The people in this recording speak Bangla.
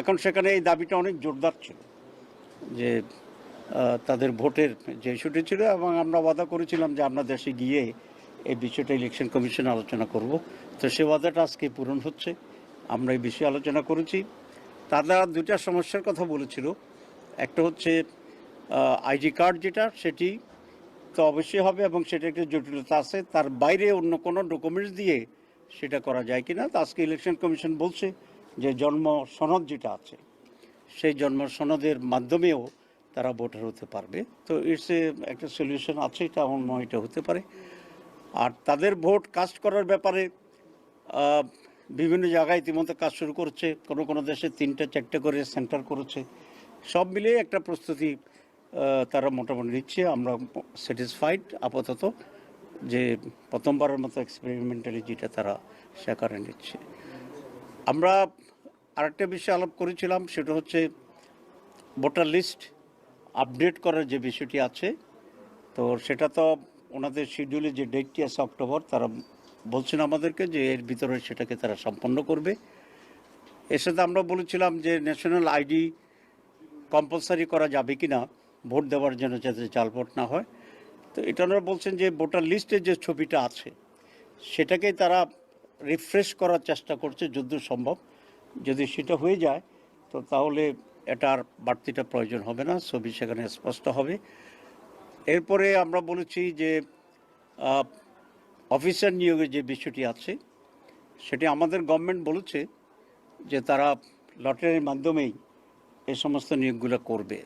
এখন সেখানে এই দাবিটা অনেক জোরদার ছিল যে তাদের ভোটের যে ইস্যুটি ছিল এবং আমরা ওয়াদা করেছিলাম যে আমরা দেশে গিয়ে এই বিষয়টা ইলেকশন কমিশনে আলোচনা করব। তো সে ওয়াদাটা আজকে পূরণ হচ্ছে। আমরা এই বিষয়ে আলোচনা করেছি। তারা দুটা সমস্যার কথা বলেছিল। একটা হচ্ছে আইডি কার্ড যেটা, সেটি তো অবশ্যই হবে এবং সেটা একটা জটিলতা আছে। তার বাইরে অন্য কোনো ডকুমেন্টস দিয়ে সেটা করা যায় কিনা, তো আজকে ইলেকশন কমিশন বলছে যে জন্ম সনদ যেটা আছে, সেই জন্ম সনদের মাধ্যমেও তারা ভোটার হতে পারবে। তো ইটস এ একটা সলিউশন আছে, এটা মনে এটা হতে পারে। আর তাদের ভোট কাস্ট করার ব্যাপারে বিভিন্ন জায়গায় ইতিমধ্যে কাজ শুরু করছে। কোনো কোনো দেশে তিনটা, চারটে করে সেন্টার করেছে। সব মিলিয়ে একটা প্রস্তুতি তারা মোটামুটি নিচ্ছে। আমরা স্যাটিসফাইড আপাতত যে প্রথমবারের মতো এক্সপেরিমেন্টালি যেটা তারা সেখানে নিচ্ছে। আমরা আরেকটা বিষয় আলাপ করেছিলাম, সেটা হচ্ছে ভোটার লিস্ট আপডেট করার যে বিষয়টি আছে, তো সেটা তো ওনাদের শিডিউলে যে ডেটটি আছে অক্টোবর, তারা বলছেন আমাদেরকে যে এর ভিতরে সেটাকে তারা সম্পন্ন করবে। এর সাথে আমরা বলেছিলাম যে ন্যাশনাল আইডি কম্পালসারি করা যাবে কি না ভোট দেওয়ার জন্য যাতে জাল ভোট না হয়। তো এটা ওনারা বলছেন যে ভোটার লিস্টের যে ছবিটা আছে, সেটাকেই তারা রিফ্রেশ করার চেষ্টা করছে যদ্দ সম্ভব। যদি সেটা হয়ে যায়, তো তাহলে এটার বাড়তিটা প্রয়োজন হবে না, ছবি সেখানে স্পষ্ট হবে। এরপরে আমরা বলেছি যে অফিসার নিয়োগের যে বিষয়টি আছে, সেটি আমাদের গভর্নমেন্ট বলেছে যে তারা লটারির মাধ্যমেই এই সমস্ত নিয়োগগুলো করবে।